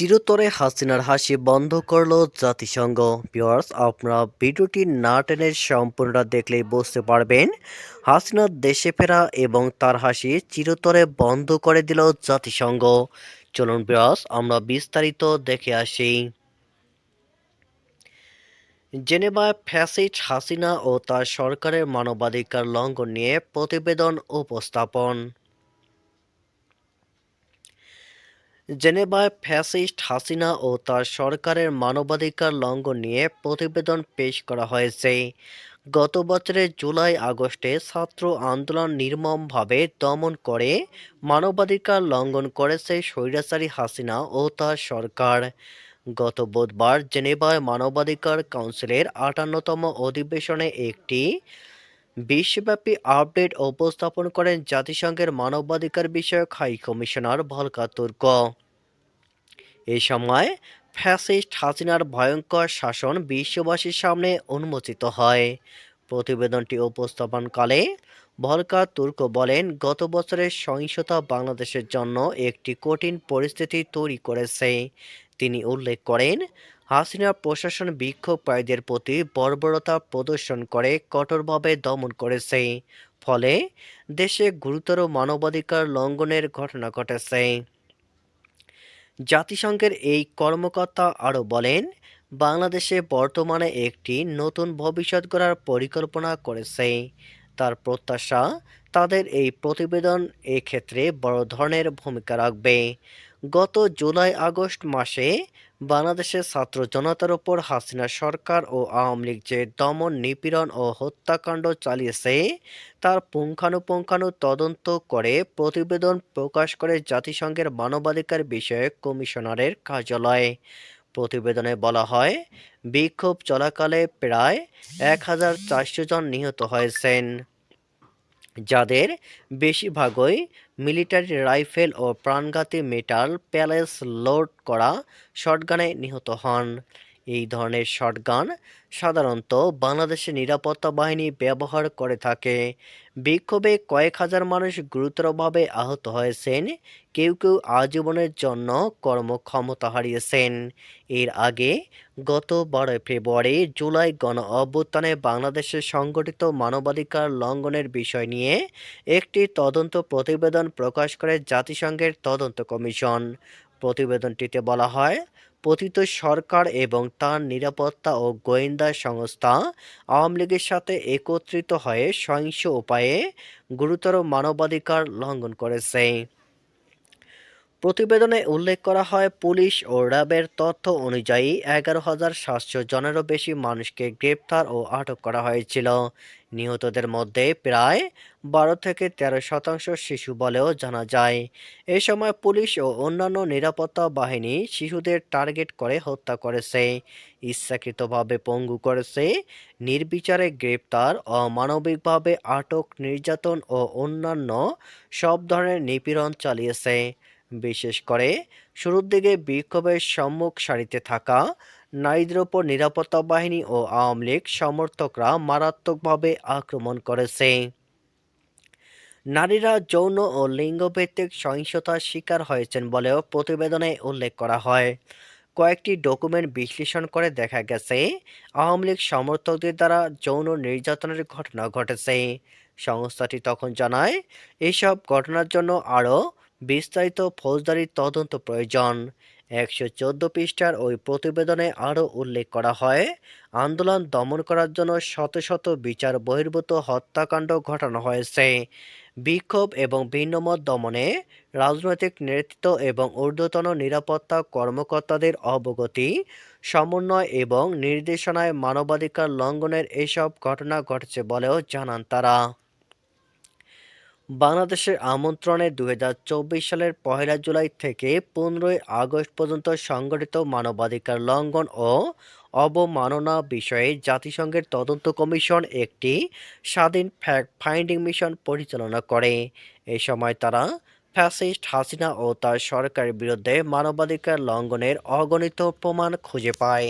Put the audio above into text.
চিরতরে হাসিনার হাসি বন্ধ করল জাতিসংঘ। পিওর্স আপনারা ভিডিওটি না টেনে সম্পূর্ণটা দেখলেই বুঝতে পারবেন হাসিনার দেশে ফেরা এবং তার হাসি চিরতরে বন্ধ করে দিল জাতিসংঘ। চলুন পিওর্স আমরা বিস্তারিত দেখে আসি। জেনেভায় ফ্যাসিস্ট হাসিনা ও তার সরকারের মানবাধিকার লঙ্ঘন নিয়ে প্রতিবেদন উপস্থাপন। জেনেভায় ফ্যাসিস্ট হাসিনা ও তার সরকারের মানবাধিকার লঙ্ঘন নিয়ে প্রতিবেদন পেশ করা হয়েছে। গত বছরের জুলাই আগস্টে ছাত্র আন্দোলন নির্মমভাবে দমন করে মানবাধিকার লঙ্ঘন করেছে স্বৈরাচারী হাসিনা ও তার সরকার। গত বুধবার জেনেভায় মানবাধিকার কাউন্সিলের আটান্নতম অধিবেশনে একটি বিশ্বব্যাপী আপডেট উপস্থাপন করেন জাতিসংঘের মানবাধিকার বিষয়ক হাই কমিশনার ভলকা তুর্ক। এ সময় ফ্যাসিস্ট হাসিনার ভয়ঙ্কর শাসন বিশ্ববাসীর সামনে উন্মোচিত হয়। প্রতিবেদনটি উপস্থাপনকালে ভলকা তুর্ক বলেন, গত বছরের সহিংসতা বাংলাদেশের জন্য একটি কঠিন পরিস্থিতি তৈরি করেছে। তিনি উল্লেখ করেন হাসিনা প্রশাসন বিক্ষোভকারীদের প্রতি বর্বরতা প্রদর্শন করে, কঠোরভাবে দমন করেছে। ফলে দেশে গুরুতর মানবাধিকার লঙ্ঘনের ঘটনা ঘটেছে। জাতিসংঘের এই কর্মকর্তা আরও বলেন, বাংলাদেশে বর্তমানে একটি নতুন ভবিষ্যৎ গড়ার পরিকল্পনা করেছে। তার প্রত্যাশা, তাদের এই প্রতিবেদন এক্ষেত্রে বড় ধরনের ভূমিকা রাখবে। গত জুলাই আগস্ট মাসে বাংলাদেশের ছাত্র জনতার ওপর হাসিনা সরকার ও আওয়ামী লীগ যে দমন, নিপীড়ন ও হত্যাকাণ্ড চালিয়েছে, তার পুঙ্খানুপুঙ্খানু তদন্ত করে প্রতিবেদন প্রকাশ করে জাতিসংঘের মানবাধিকার বিষয়ক কমিশনারের কার্যালয়। প্রতিবেদনে বলা হয়, বিক্ষোভ চলাকালে প্রায় এক হাজার চারশো জন নিহত হয়েছেন। যাদের বেশিরভাগই মিলিটারি রাইফেল ও প্রাণঘাতী মেটাল প্যালেস লোড করা শটগানে নিহত হন। এই ধরনের শটগান সাধারণত বাংলাদেশের নিরাপত্তা বাহিনী ব্যবহার করে থাকে। বিক্ষোভে কয়েক হাজার মানুষ গুরুতরভাবে আহত হয়েছেন। কেউ কেউ আজীবনের জন্য কর্মক্ষমতা হারিয়েছেন। এর আগে গত বারোই ফেব্রুয়ারি জুলাই গণ অভ্যুত্থানে বাংলাদেশে সংগঠিত মানবাধিকার লঙ্ঘনের বিষয় নিয়ে একটি তদন্ত প্রতিবেদন প্রকাশ করে জাতিসংঘের তদন্ত কমিশন। প্রতিবেদনটিতে বলা হয় পতিত সরকার এবং তার নিরাপত্তা ও গোয়েন্দা সংস্থা আওয়ামী লীগের সাথে একত্রিত হয়ে সহিংস উপায়ে গুরুতর মানবাধিকার লঙ্ঘন করেছে। প্রতিবেদনে উল্লেখ করা হয়, পুলিশ ও র্যাবের তথ্য অনুযায়ী এগারো হাজার সাতশো জনেরও বেশি মানুষকে গ্রেপ্তার ও আটক করা হয়েছিল। নিহতদের মধ্যে প্রায় বারো থেকে তেরো শতাংশ শিশু বলেও জানা যায়। এ সময় পুলিশ ও অন্যান্য নিরাপত্তা বাহিনী শিশুদের টার্গেট করে হত্যা করেছে। ইচ্ছাকৃতভাবে পঙ্গু করেছে, নির্বিচারে গ্রেপ্তার, অমানবিকভাবে আটক, নির্যাতন ও অন্যান্য সব ধরনের নিপীড়ন চালিয়েছে। বিশেষ করে শুরুর দিকে বিক্ষোভের সম্মুখ সারিতে থাকা নারীদের ওপর নিরাপত্তা বাহিনী ও আওয়ামী লীগ সমর্থকরা মারাত্মকভাবে আক্রমণ করেছে। নারীরা যৌন ও লিঙ্গভিত্তিক সহিংসতার শিকার হয়েছেন বলেও প্রতিবেদনে উল্লেখ করা হয়। কয়েকটি ডকুমেন্ট বিশ্লেষণ করে দেখা গেছে, আওয়ামী লীগ সমর্থকদের দ্বারা যৌন নির্যাতনের ঘটনা ঘটেছে। সংস্থাটি তখন জানায়, এসব ঘটনার জন্য আরও বিস্তারিত ফৌজদারি তদন্ত প্রয়োজন। একশো চোদ্দ পৃষ্ঠার ওই প্রতিবেদনে আরও উল্লেখ করা হয়, আন্দোলন দমন করার জন্য শত শত বিচার বহির্ভূত হত্যাকাণ্ড ঘটানো হয়েছে। বিক্ষোভ এবং ভিন্নমত দমনে রাজনৈতিক নেতৃত্ব এবং ঊর্ধ্বতন নিরাপত্তা কর্মকর্তাদের অবগতি, সমন্বয় এবং নির্দেশনায় মানবাধিকার লঙ্ঘনের এসব ঘটনা ঘটেছে বলেও জানান তারা। বাংলাদেশের আমন্ত্রণে দু হাজার চব্বিশ সালের পহেলা জুলাই থেকে পনেরোই আগস্ট পর্যন্ত সংগঠিত মানবাধিকার লঙ্ঘন ও অবমাননা বিষয়ে জাতিসংঘের তদন্ত কমিশন একটি স্বাধীন ফ্যাক্ট ফাইন্ডিং মিশন পরিচালনা করে। এ সময় তারা ফ্যাসিস্ট হাসিনা ও তার সরকারের বিরুদ্ধে মানবাধিকার লঙ্ঘনের অগণিত প্রমাণ খুঁজে পায়।